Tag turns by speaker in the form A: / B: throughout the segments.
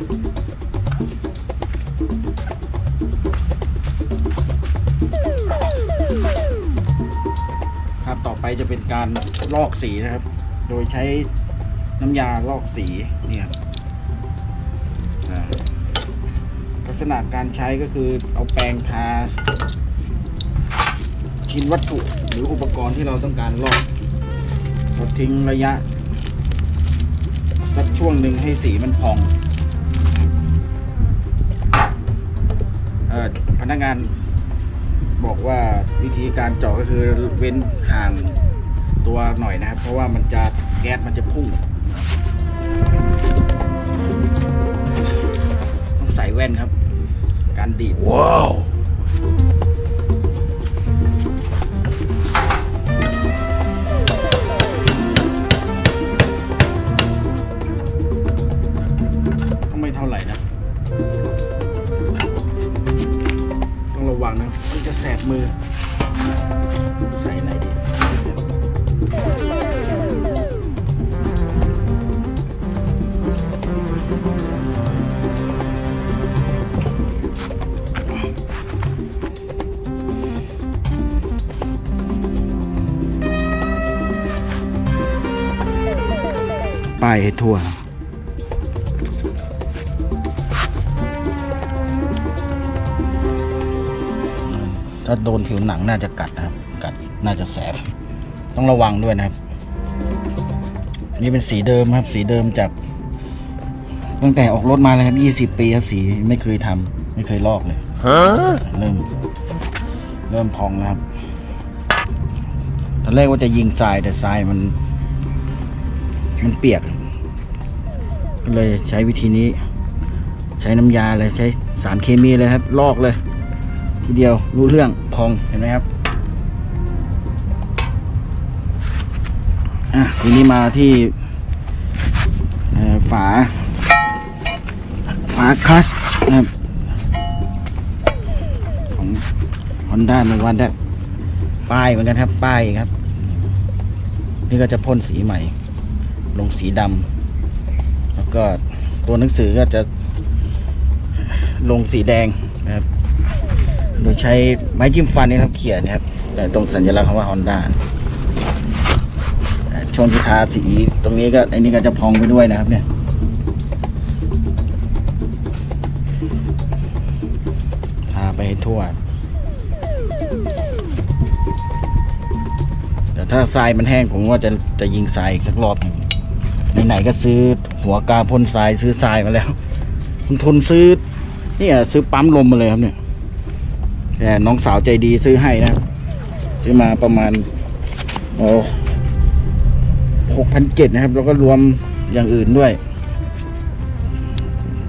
A: ครับต่อไปจะเป็นการลอกสีนะครับ โดยใช้น้ำยาลอกสีเนี่ยลักษณะการใช้ก็คือเอาแปรงทาชิ้นวัตถุหรืออุปกรณ์ที่เราต้องการลอกเราทิ้งระยะสักช่วงหนึ่งให้สีมันพอง พนักงานบอกว่าวิธีการเจาะก็คือเว้นห่างตัวหน่อยนะครับ เพราะว่ามันจะแก๊สมันจะพุ่งต้องใส่แว่นครับ การดีด
B: ว้าว
A: ป้ายให้ทั่ว ถ้าโดนผิวหนังน่าจะกัดนะครับ กัดน่าจะแสบ ต้องระวังด้วยนะครับ นี่เป็นสีเดิมครับ สีเดิมจาก ตั้งแต่ออกรถมาเลยครับ 20 ปีครับสีไม่เคยทำไม่เคยลอกเลย
B: ฮะ
A: เริ่มเริ่มพองแล้วครับ ตอนแรกว่าจะยิงทรายแต่ทรายมัน มันเปียกก็ เลยใช้วิธีนี้ ใช้น้ำยาเลยใช้สารเคมีเลยครับ ลอกเลย ทีเดียวรู้เรื่องพองเห็นไหมครับอะทีนี้มาที่ฝา ฝาคลัสนะครับของ Honda ในวันได้ป้ายเหมือนกันครับ ป้ายครับ นี่ก็จะพ่นสีใหม่ ลงสีดำ ก็ตัวหนังสือก็จะลงสีแดงนะครับ โดยใช้ไม้จิ้มฟันนี่ครับเขี่ยนะครับแต่ตรงสัญลักษณ์คำว่า Honda อ่าช่วงที่ทาสีตรงนี้ก็อันนี้ก็จะพองไปด้วยนะครับ เนี่ยทาไปให้ทั่วแต่ถ้าทรายมันแห้งผมว่าจะจะยิงทรายอีกสักรอบหนึ่ง ไหนๆก็ซื้อหัวกาพ่นทรายซื้อทรายมาแล้วคุณทุนซื้อเนี่ยซื้อปั๊มลมมาเลยครับเนี่ยแต่น้องสาวใจดีซื้อให้นะซื้อมาประมาณโอ้หกพันเจ็ดนะครับ แล้วก็รวมอย่างอื่นด้วย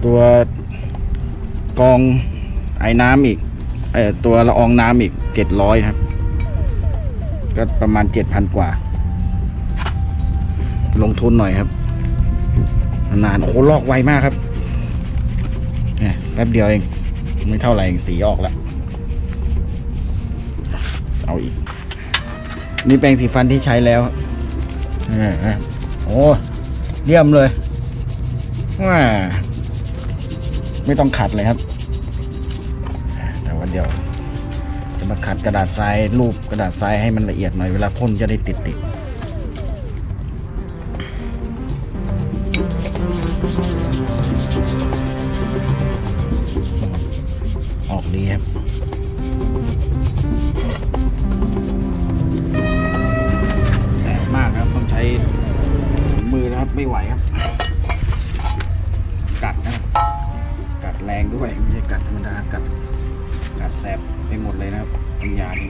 A: ตัวกองไอ้น้ำอีกเออตัวละอองน้ำอีกเจ็ดร้อยครับ ก็ประมาณเจ็ดพันกว่า ลงทุนหน่อยครับ นานๆโอ้ลอกไวมากครับเนี่ยแป๊บเดียวเอง ไม่เท่าไหร่เองสีออกแล้ว เอาอีก นี่แปรงสีฟันที่ใช้แล้วเนี่ยโอ้เยี่ยมเลยว้าไม่ต้องขัดเลยครับ แต่ว่าเดี๋ยวจะมาขัดกระดาษทรายรูปกระดาษทรายให้มันละเอียดหน่อยเวลาพ่นจะได้ติดติด ไม่ไหวครับ กัดนะครับกัดแรงด้วยไม่ใช่กัดธรรมดากัด กัดแสบไปหมดเลยนะครับปัญญานี่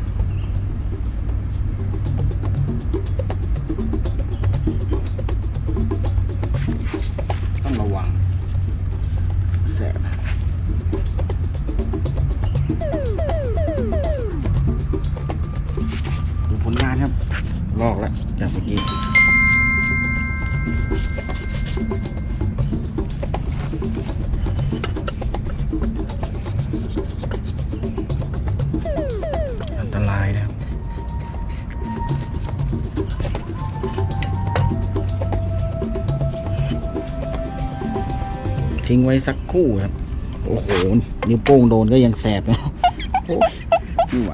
A: ทิ้งไว้สักคู่ครับ โอ้โห นิ้วโป้งโดนก็ยังแสบนะโอ้ยไม่ไหว